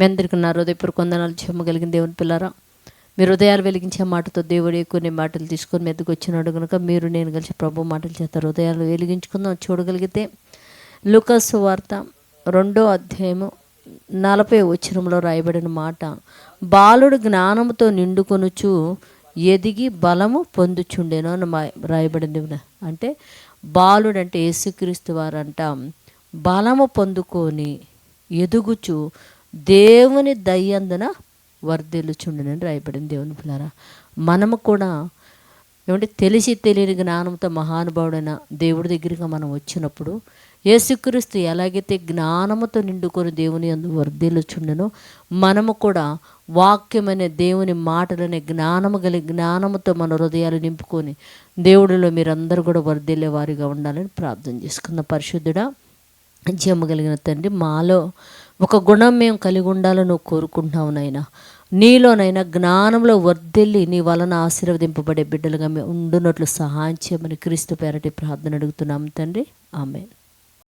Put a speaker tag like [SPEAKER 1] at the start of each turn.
[SPEAKER 1] మీ అందరికీ నా హృదయపూర్వక వందనాలు చెమ్మగలిగిన దేవుని పిల్లరా. మీరు హృదయాలు వెలిగించే మాటతో దేవుడు కొన్ని మాటలు తీసుకొని మెద్దకు వచ్చినాడు కనుక మీరు నేను కలిసి ప్రభు మాటలు చేత హృదయాలు వెలిగించుకుందాం చూడగలిగితే లుకస్ వార్త రెండో అధ్యాయము నలభై వచ్చరంలో రాయబడిన మాట బాలుడు జ్ఞానముతో నిండుకొనుచు ఎదిగి బలము పొందుచుండేను అని మా- రాయబడింది అంటే బాలుడు అంటే యేసుక్రీస్తు వారంట బలము పొందుకొని ఎదుగుచు దేవుని దయ్యందున వర్ధిల్లుచుండునని రాయబడింది. దేవుని పిల్లరా మనము కూడా ఏమంటే తెలిసి తెలియని జ్ఞానంతో మహానుభావుడైన దేవుడి దగ్గరికి మనం వచ్చినప్పుడు యేసుక్రీస్తు ఎలాగైతే జ్ఞానముతో నిండుకొని దేవుని అందు వర్ధిల్లుచుండెనో మనము కూడా వాక్యమనే దేవుని మాటలనే జ్ఞానము కలిగి జ్ఞానముతో మన హృదయాలు నింపుకొని దేవుడిలో మీరందరూ కూడా వర్ధిల్లే వారిగా ఉండాలని ప్రార్థన చేసుకున్న పరిశుద్ధుడా కలిగిన తండ్రి మాలో ఒక గుణం మేము కలిగి ఉండాలని నువ్వు కోరుకుంటున్నావు నాయన. నీలోనైనా జ్ఞానంలో వర్ధిల్లి నీ వలన ఆశీర్వదింపబడే బిడ్డలుగా మేము ఉండునట్లు సహాయం చేయమని క్రీస్తు పేరటి ప్రార్థన అడుగుతున్నాం తండ్రి. ఆమె